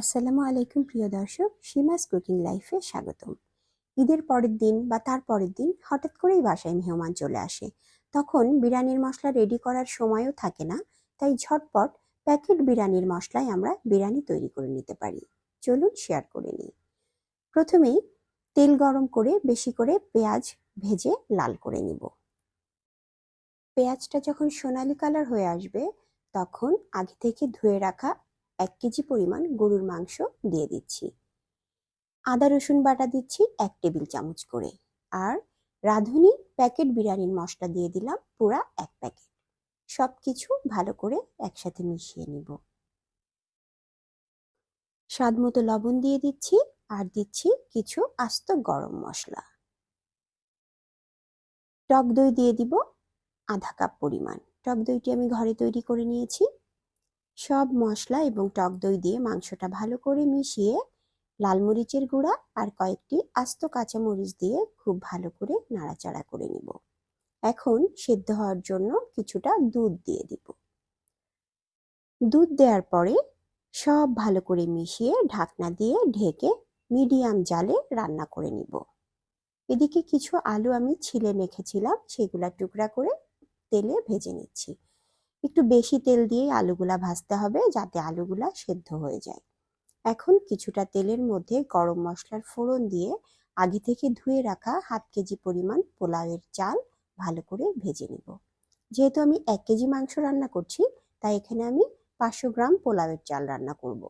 আসসালামু আলাইকুম, প্রিয় দর্শক। সীমাস কুকিং লাইফে স্বাগতম। ঈদের পরের দিন বা তার পরের দিন হঠাৎ করেই বাসায় মেহমান চলে আসে। তখন বিরিয়ানির মশলা রেডি করার সময়ও থাকে না, তাই ঝটপট প্যাকেট বিরিয়ানির মশলায় আমরা বিরিয়ানি তৈরি করে নিতে পারি। চলুন শেয়ার করে নিই। প্রথমেই তেল গরম করে বেশি করে পেঁয়াজ ভেজে লাল করে নিব। পেঁয়াজটা যখন সোনালি কালার হয়ে আসবে, তখন আগে থেকে ধুয়ে রাখা এক কেজি পরিমাণ গরুর মাংস দিয়ে দিচ্ছি। আদা, রসুন বাটা দিচ্ছি এক টেবিল চামচ করে। আর রাঁধুনি প্যাকেট বিরিয়ানির মশলা দিয়ে দিলাম পুরা এক প্যাকেট। সব কিছু ভালো করে একসাথে মিশিয়ে নিব। স্বাদ মতো লবণ দিয়ে দিচ্ছি আর দিচ্ছি কিছু আস্ত গরম মশলা। টক দই দিয়ে দিব আধা কাপ পরিমাণ। টক দইটি আমি ঘরে তৈরি করে নিয়েছি। সব মশলা এবং টক দই দিয়ে মাংসটা ভালো করে মিশিয়ে লাল মরিচের গুঁড়া আর কয়েকটি আস্ত কাঁচা মরিচ দিয়ে খুব ভালো করে নাড়াচাড়া করে নিব। এখন সেদ্ধ হওয়ার জন্য কিছুটা দুধ দিয়ে দিব। দুধ দেওয়ার পরে সব ভালো করে মিশিয়ে ঢাকনা দিয়ে ঢেকে মিডিয়াম জালে রান্না করে নিব। এদিকে কিছু আলু আমি ছিলে রেখেছিলাম সেগুলা টুকরা করে তেলে ভেজে নিচ্ছি। একটু বেশি তেল দিয়ে আলুগুলা ভাজতে হবে যাতে আলুগুলা সেদ্ধ হয়ে যায়। এখন কিছুটা তেলের মধ্যে গরম মশলার ফোড়ন দিয়ে আগে থেকে ধুয়ে রাখা হাফ কেজি পরিমাণ পোলাওয়ের চাল ভালো করে ভেজে নিব। যেহেতু আমি এক কেজি মাংস রান্না করছি, তাই এখানে আমি পাঁচশো গ্রাম পোলাওয়ের চাল রান্না করব।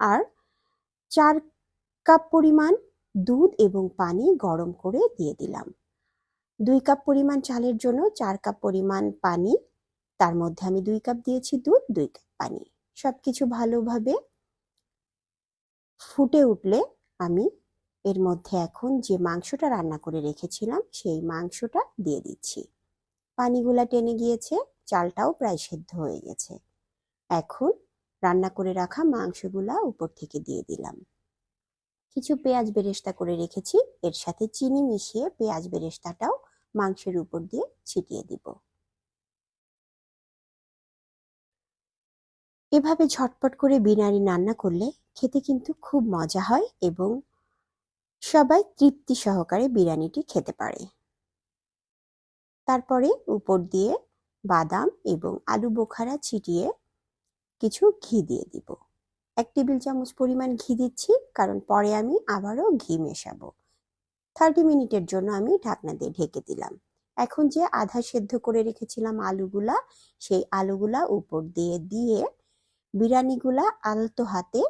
আর চার কাপ পরিমাণ দুধ এবং পানি গরম করে দিয়ে দিলাম। দুই কাপ পরিমাণ চালের জন্য চার কাপ পরিমাণ পানি তার মধ্যে আমি দুই কাপ দিয়েছি দুধ, দুই কাপ পানি। সব কিছু ভালোভাবে ফুটে উঠলে আমি এর মধ্যে এখন যে মাংসটা রান্না করে রেখেছিলাম, সেই মাংসটা দিয়ে দিচ্ছি। পানিগুলা টেনে গিয়েছে, চালটাও প্রায় সেদ্ধ হয়ে গেছে। এখন রান্না করে রাখা মাংসগুলা উপর থেকে দিয়ে দিলাম। কিছু পেঁয়াজ বেরেস্তা করে রেখেছি, এর সাথে চিনি মিশিয়ে পেঁয়াজ বেরেস্তাটাও মাংসের উপর দিয়ে ছিটিয়ে দিব। এভাবে ঝটপট করে বিরিয়ানি রান্না করলে খেতে কিন্তু খুব মজা হয় এবং সবাই তৃপ্তি সহকারে বিরিয়ানিটি খেতে পারে। তারপরে উপর দিয়ে বাদাম এবং আলু বোখারা ছিটিয়ে কিছু ঘি দিয়ে দিব। এক টেবিল চামচ পরিমাণ ঘি দিচ্ছি, কারণ পরে আমি আবারও ঘি মেশাবো। থার্টি মিনিটের জন্য আমি ঢাকনা দিয়ে ঢেকে দিলাম। এখন যে আধা সেদ্ধ করে রেখেছিলাম আলুগুলা, সেই আলুগুলা উপর দিয়ে দিয়ে বিরিয়ানিগুলা আলতো হাতে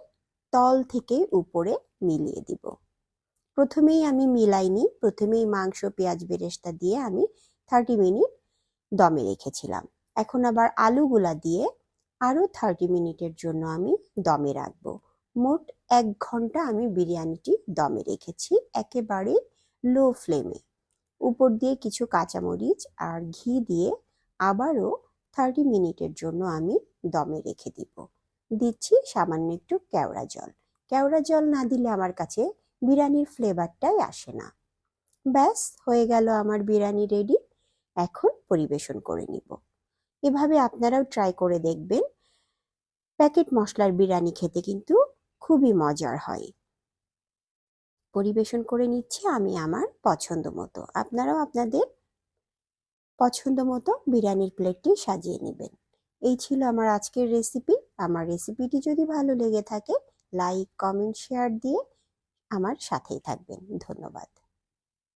তল থেকে উপরে মিলিয়ে দিব। প্রথমেই আমি মিলাইনি, প্রথমেই মাংস, পেঁয়াজ, বেরেস্তা দিয়ে আমি থার্টি মিনিট দমে রেখেছিলাম। এখন আবার আলুগুলা দিয়ে আরও থার্টি মিনিটের জন্য আমি দমে রাখব। মোট এক ঘণ্টা আমি বিরিয়ানিটি দমে রেখেছি, একেবারে লো ফ্লেমে উপর দিয়ে কিছু কাঁচামরিচ আর ঘি দিয়ে আবারও থার্টি মিনিটের জন্য আমি দমে রেখে দিব। দিচ্ছি সামান্য একটু কেওড়া জল। কেওড়া জল না দিলে আমার কাছে বিরিয়ানির ফ্লেভারটাই আসে না। ব্যাস, হয়ে গেল আমার বিরিয়ানি রেডি এখন পরিবেশন করে নিব। এভাবে আপনারাও ট্রাই করে দেখবেন। প্যাকেট মশলার বিরিয়ানি খেতে কিন্তু খুবই মজার হয়। পরিবেশন করে নিচ্ছি আমি আমার পছন্দ মতো। আপনারাও আপনাদের পছন্দ মতো বিরিয়ানির প্লেটটি সাজিয়ে নেবেন। এই ছিল আমার আজকের রেসিপি আমার রেসিপিটি যদি ভালো লেগে থাকে লাইক কমেন্ট শেয়ার দিয়ে আমার সাথেই থাকবেন। ধন্যবাদ।